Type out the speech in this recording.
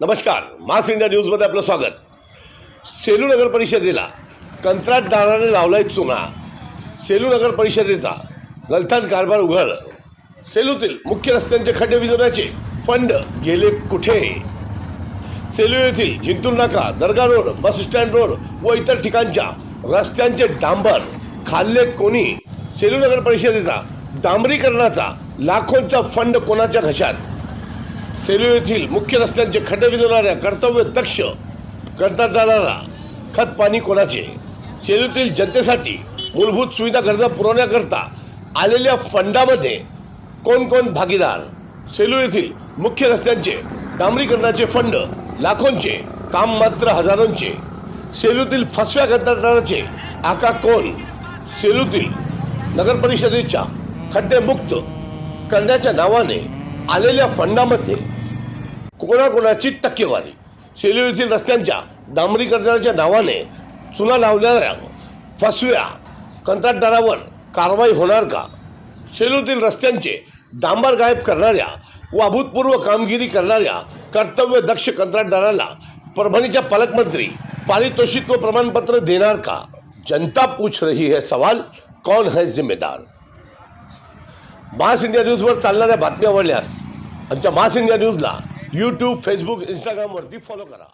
नमस्कार मास इंडिया न्यूजमध्ये आपलं स्वागत. सेलू नगर परिषदेला कंत्राटदाराने लावलाय चुना. सेलू नगर परिषदेचा गलथान कारभार उघड सेलूतील मुख्य रस्त्यांचे खड्डे विजवण्याचे फंड गेले कुठे? सेलू येथील जिंतूर नाका दर्गा रोड बस स्टँड रोड व इतर ठिकाणच्या रस्त्यांचे डांबर खाल्ले कोणी? सेलू नगर परिषदेचा डांबरीकरणाचा लाखोंचा फंड कोणाच्या घशात? सेलू येथील मुख्य रस्त्यांचे खड्डे विजवणाऱ्या कर्तव्य दक्ष कंत्राटदाराला खत पाणी कोणाचे? सेलूतील जनतेसाठी मूलभूत सुविधा गरजा पुरवण्याकरता आलेल्या फंडामध्ये कोण कोण भागीदार? सेलू येथील मुख्य रस्त्यांचे डांबरीकरणाचे फंड लाखोंचे काम मात्र हजारोंचे. सेलूतील फसव्या कंत्राटदाराचे आका कोण? सेलूतील नगर परिषदेच्या खड्डेमुक्त करण्याच्या नावाने आलेल्या फंडामध्ये कोणाकोणाची टक्केवारी. सेलू येथील रस्त्यांच्या डांबरीकरणाच्या नावाने चुना लावणाऱ्या फसव्या कंत्राटदारावर कारवाई होणार का? सेलूतील रस्त्यांचे डांबर गायब करणाऱ्या व अभूतपूर्व कामगिरी करणाऱ्या कर्तव्य दक्ष कंत्राटदाराला परभणीच्या पालकमंत्री पारितोषिक व प्रमाणपत्र देणार का? जनता पूछ रही है सवाल कौन है जिम्मेदार? मास इंडिया न्यूजवर चालणाऱ्या बातम्या आवडल्यास आमच्या मास इंडिया न्यूजला यूट्यूब फेसबुक इंस्टाग्रामवरती फॉलो करा.